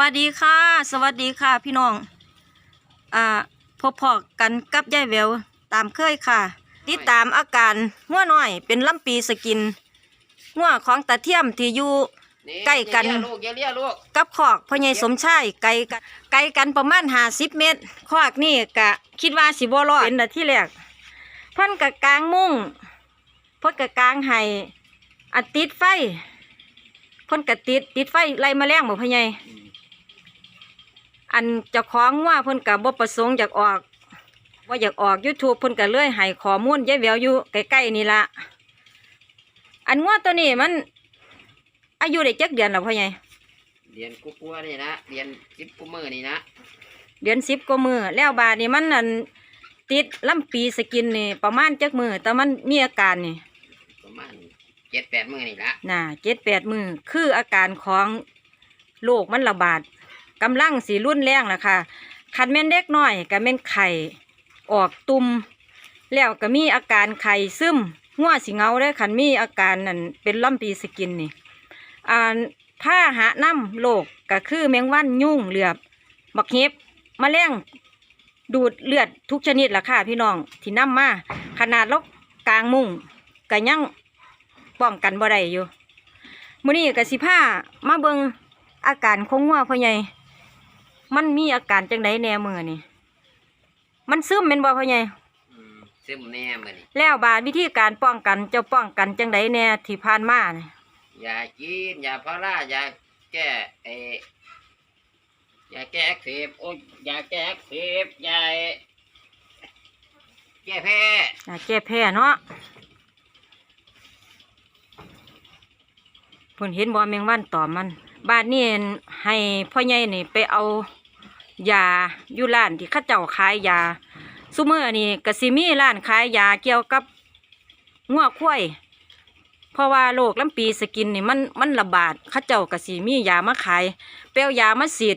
วัสดีค่ะ สวัสดีค่ะพี่น้อง อ่าพบพอกันกับยายแววตามเคยค่ะติดตามอาการงัวน้อยเป็นลำปีสกินงัวของตาเทียมที่อยู่ใกล้กันอย่าเลี้ยลูกอย่าเลี้ยลูกกับขอกพ่อใหญ่สมชายไกลกันไกลกันประมาณห้าสิบเมตรขอกนี่กะ คิดว่าสิบ่รอดเป็นอันที่แรกเพิ่นกะกลางมุ้งเพิ่นกะกลางไห้อันติดไฟเพิ่นกะติดติดไฟไล่แมลงบ่พ่อใหญ่ อืมอันเจ้าของว่าเพิ่นก็บ่ประสงค์อยากออกว่าอยากออก YouTube เพิ่นก็เลยให้ข้อมูลยายแววอยู่ใกล้ๆนี่ละอันงัวตัวนี้มัน อายุได้จักเดือนแล้วพ่อใหญ่เรียนกูกลัวนี่นะเรียนจิบกูมือนี่นะเดือน10กว่ามือแล้วบาดนี้มันอันติดลำปีสกินนี่ประมาณจักมือแต่มันมีอาการนี่ประมาณเจ็ดแปดมือนี่ละน่ะ7-8มือคืออาการของโรคมันระบาด กำลังสิรุนแรงล่ะค่ะคันแม่นเด็กน้อยก็แม่นไข่ออกตุ่มแล้วก็มีอาการไข้ซึมหัวสิเงาได้คันมีอาการนั่นเป็นลำปีสกินนี่อ่าผ้าหะน้ำโรคก็คือแมงวันยุ่งเหลือบบักเห็บแมลงดูดเลือดทุกชนิดล่ะค่ะพี่น้องที่น้ำมาขนาดลกกลางมุ้งก็ยังป้องกันบ่ได้อยู่มื้อนี้ก็สิพามาเบิงอาการของงัวพ่อใหญ่ มันมีอาการจังไดแหน่มือนี่มันซึมแม่นบ่พ่อใหญ่อืมซึมแน่มือนี่แล้วบาดวิธีการป้องกันเจ้าป้องกันจังไดแน่ที่ผ่านมานี่ยาจีนยาพารายาแก้เออยาแก้อักเสบโอ้ยยาแก้อักเสบยาแก้แพ้น่าแก้แพ้เนาะเพิ่นเห็นบ่แมงวันตอมมัน บาดนี้ให้พ่อใหญ่นี่ไปเอา ยาอยู่ร้านที่เขาเจ้าขายยาซุมื้อนี่ก็สิมีร้านขายยาเกี่ยวกับงัวควายเพราะว่าโรคลำปีสกินนี่มันมันระบาดเขาเจ้าก็สิมียามาขายไปเอายามาฉีด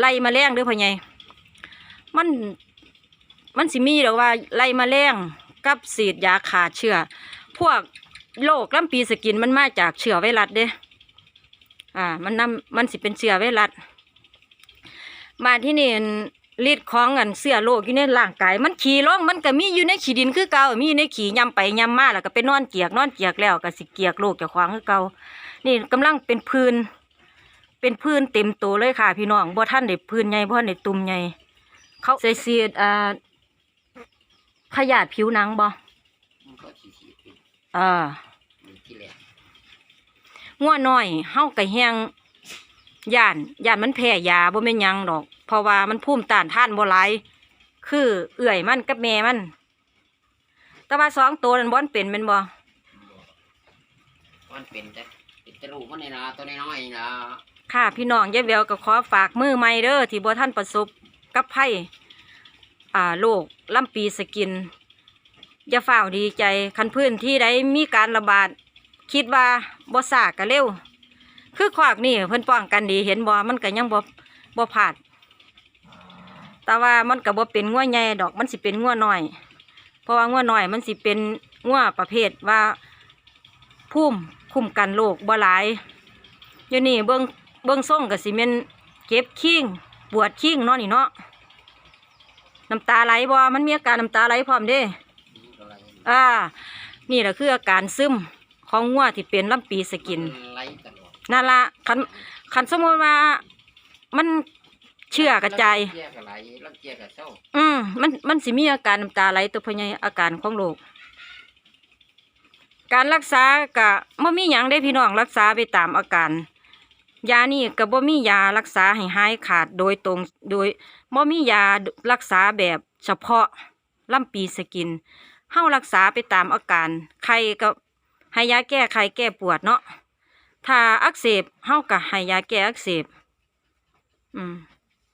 ไล่แมลงเด้อพ่อใหญ่มันมันสิมีหรือว่าไล่แมลงกับฉีดยาขาเชื้อพวกโรคลำปีสกินมันมาจากเชื้อไวรัสเด้อ่ามันนำมันสิเป็นเชื้อไวรัส มาที่นี่ฤทธิ์ของอันเสื้อโรคอยู่ในร่างกาย มันขี่ล่องมันก็มีอยู่ในขี้ดินคือเก่ามีอยู่ในขี้ยำไปยำมาแล้วก็ไปนอนเกียกนอนเกียกแล้วก็สิเกียกโรคเจ้าของคือเก่านี่กำลังเป็นพื้น เป็นพื้นเต็มตัวเลยค่ะ พี่น้องบ่ท่านได้พื้นใหญ่บ่ท่านได้ตุ่มใหญ่เขาใส่เสียดอ่าขยาดผิวหนังบ่มันก็ฉีดฉีดๆอยู่อ่านี่ที่แรกงัวน้อยเฮาก็แฮง ย่านย่านมันแพ้ยาบ่แม่นหยังดอก เพราะว่ามันภูมิต้านทานบ่หลายคือเอื้อยมันกับแม่มัน แต่ว่าสองตัวนั้นบ่อนเป็นแม่นบ่มันเป็นแต่เป็นตะลูกมันนี่นะตัวน้อยๆนี่นะค่ะพี่น้องยายแววก็ขอฝากมือใหม่เด้อที่บ่ท่านประสบกับภัยอ่าโรคลำปีสกิน อย่าฝ้าวดีใจคันพื้นที่ใดมีการระบาด คิดว่าบ่ซาก็เร็ว คือขวากนี่เพิ่นป้องกันดีเห็นบ่มันก็ยังบ่บ่ผาด แต่ว่ามันก็บ่เป็นงัวใหญ่ดอกมันสิเป็นงัวน้อย เพราะว่างัวน้อยมันสิเป็นงัวประเภทว่าภูมิคุ้มกันโรคบ่หลายอยู่นี่เบิ่งเบิ่งส่งก็สิแม่นเก็บขี้งปวดขี้งเนาะนี่เนาะน้ำตาไหลบ่มันมีอาการน้ำตาไหลพร้อมเด้อ่า นี่แหละคืออาการซึมของงัวที่เป็นลำปีสกิน นั่นละคันคันสมมติว่ามันเชื่อกระจายเจียกับไหลลังเจียกับเศร้าอืมมันมันสิมีอาการน้ำตาไหลตัวพญายอาการของโรคการรักษากะบ่มีหยังได้พี่น้องรักษาไปตามอาการ ยานี่ก็บ่มียารักษาให้หายขาดโดยตรงโดยบ่มียารักษาแบบเฉพาะลำปีสกินเฮารักษาไปตามอาการ ไข้ก็ให้ยาแก้ไข้แก้ปวดเนาะ ถ้าอักเสบเฮาก็ให้ยาแก้อักเสบ อืม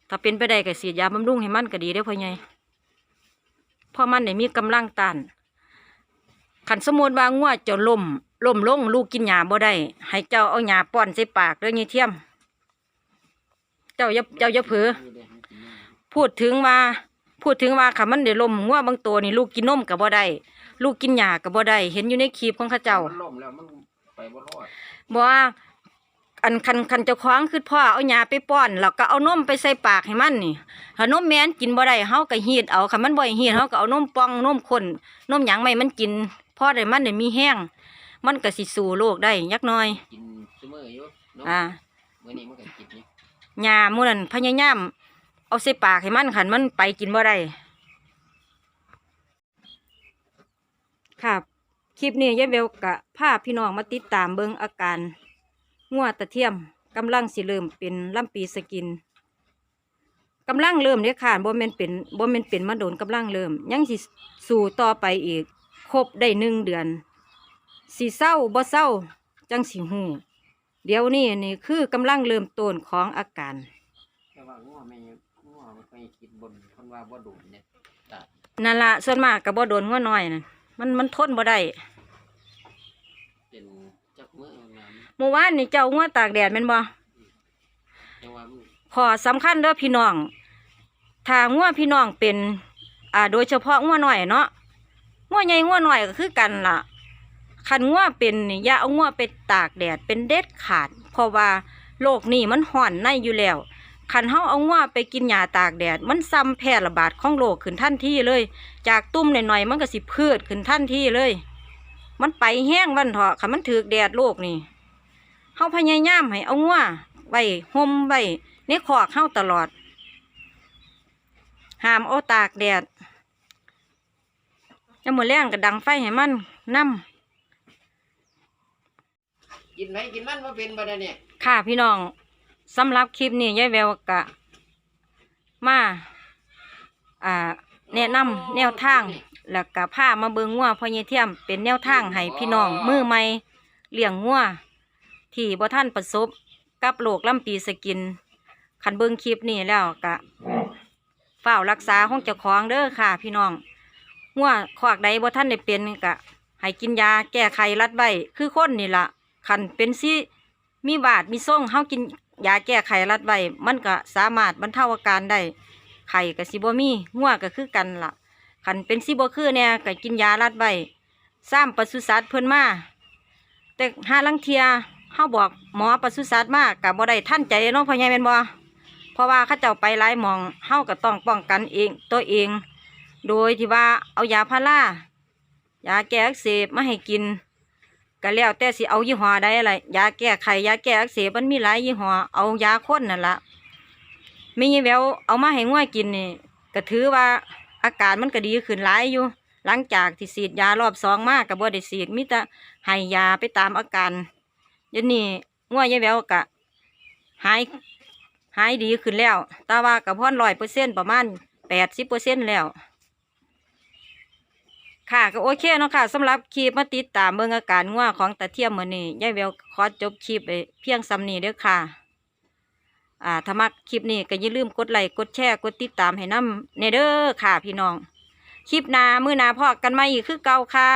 ถ้าเป็นไปได้ก็ฉีดยาบำรุงให้มันก็ดีเด้พ่อใหญ่เพราะมันได้มีกำลังต้านขันสมมติว่างัวเจ้าล่มล่มลงลูกกินหญ้าบ่ได้ ให้เจ้าเอาหญ้าป้อนใส่ปากเด้อยี่เทียม เจ้าอย่าเจ้าอย่าเผลอพูดถึงว่าพูดถึงว่าค่ะมันได้ล่มงัวบางตัวนี่ลูกกินนมก็บ่ได้ ลูกกินหญ้าก็บ่ได้ เห็นอยู่ในคลิปของข้าเจ้า มันล่มแล้วมัน ไปบ่รอดบอกว่าอันคันคันเจ้าของคือพ่อเอายาไปป้อนแล้วก็เอานมไปใส่ปากให้มันนี่ถ้านมแม่นกินบ่ได้เฮาก็ฮีดเอาคันมันบ่ให้ฮีดเฮาก็เอานมป่องนมข้นนมหยังไม่มันกินพอได้มันได้มีแห้งมันก็สิสู้โรคได้ยักหน่อย กินซุมื้ออยู่เนาะอ่ามื้อนี้มันก็กินนี่ยาหมู่นั้นพยายามเอาใส่ปากให้มันคันมันไปกินบ่ได้ครับ คลิปนี้ยายเบลกะพาพี่น้องมาติดตามเบิ่งอาการงัวตะเทียมกำลังสิเริ่มเป็นลำปีสกินกำลังเริ่มเด้อค่ะบ่แม่นเป็นบ่แม่นเป็นมาโดนกำลังเริ่ม ยังสิสู่ต่อไปอีก ครบได้หนึ่งเดือนสิเศร้าบ่เศร้าจังสิหูเดี๋ยวนี้นี่คือกำลังเริ่มต้นของอาการแต่ว่างัวไม่งัวมันไปกินบนคนว่าบ่ดูดเนี่ยตายนั่นละส่วนมากก็บ่โดนงัวน้อยนั่น มันมันทนบ่ได้เป็นจักมื้อมาเมื่อวานนี่เจ้างัวตากแดดแม่นบ่แต่ว่ามันขอสำคัญเด้อพี่น้องถ้างัวพี่น้องเป็น อ่า โดยเฉพาะงัวน้อยเนาะงัวใหญ่งัวน้อยก็คือกันล่ะคันงัวเป็นนี่อย่าเอางัวไปตากแดดเป็นเด็ดขาด เพราะว่าโรคนี่มันห่อนในอยู่แล้ว คันเฮาเอางัวไปกินยาตากแดด มันซ้ำแพร่ระบาดของโรคขึ้นทันทีเลย จากตุ่มหน่อยๆมันก็สิพืชขึ้นทันทีเลย มันไปแห้งวันเถาะคันมันถือแดดโรคนี่เฮาพยายามให้เอางัวไว้ห่มไว้ในคอกเฮาตลอดห้ามเอาตากแดดยามมื้อแรงก็ดังไฟให้มันนำกินไหมกินมันบ่เป็นบ่ได้เนี่ยค่ะพี่น้อง สำหรับคลิปนี้ยายแววกะมาอ่าแนะนำแนวทางแล้วก็พามาเบิงงัวพอใหญ่เทียมเป็นแนวทางให้พี่น้องมือใหม่เลี้ยงงัวที่บ่ท่านประสบกับโรคลำปีสกินคันเบิงคลิปนี้แล้วกะเฝ้ารักษาของเจ้าของเด้อค่ะ พี่น้องงัวขวากใดบ่ท่านได้เป็นกะให้กินยาแก้ไขรัดไว้คือคนนี่ละคันเป็นสิมีบาดมีส่งเฮากิน ยาแก้ไขรัดไว้มันก็สามารถบรรเทาอาการได้ไข้ก็สิบมีงัวก็คือกันล่ะคันเป็นสิบคือเนี่ยก็กินยารัดไว้ซ้ำปศุสัตว์เพิ่นมาแต่หาลังเทียเฮาบอกหมอปศุสัตว์มาก็บ่ได้ทันใจน้องพ่อใหญ่แม่นบ่เพราะว่าเขาเจ้าไปหลายหมองเฮาก็ต้องป้องกันเองตัวเอง โดยที่ว่าเอายาพารายาแก้อักเสบมาให้กิน ก็แล้วแต่สิเอายี่ห้อใดอะไรยาแก้ไขยาแก้อักเสบมันมีหลายยี่ห้อเอายาข้นนั่นละไม่ยี่แววเอามาให้ง่วยกินนี่ก็ถือว่าอาการมันก็ดีขึ้นหลายอยู่ หลังจากที่ฉีดยารอบสองมากกับบ่ได้ฉีดมิต่ให้ยาไปตามอาการยวนี้ง่วยยี่แววก็หายหายดีขึ้นแล้ว แต่ว่ากับพ่อนร้อยเปอร์เซ็นต์ประมาณแปดสิบเปอร์เซ็นต์แล้ว ค่ะก็โอเคเนาะค่ะสำหรับคลิปมาติดตามเบิ่งอาการง่วของตาเทียมมื้อนี้ยายเวลขอจบคลิปไปเพียงซ้ำนี้เด้อค่ะ อ่าถ้ามักคลิปนี้ก็อย่าลืมกดไลค์กดแชร์กดติดตามให้น้ำเนเด้อค่ะ พี่น้อง คลิปหน้ามือหน้าพอกันมาอีกคือเก่าค่ะ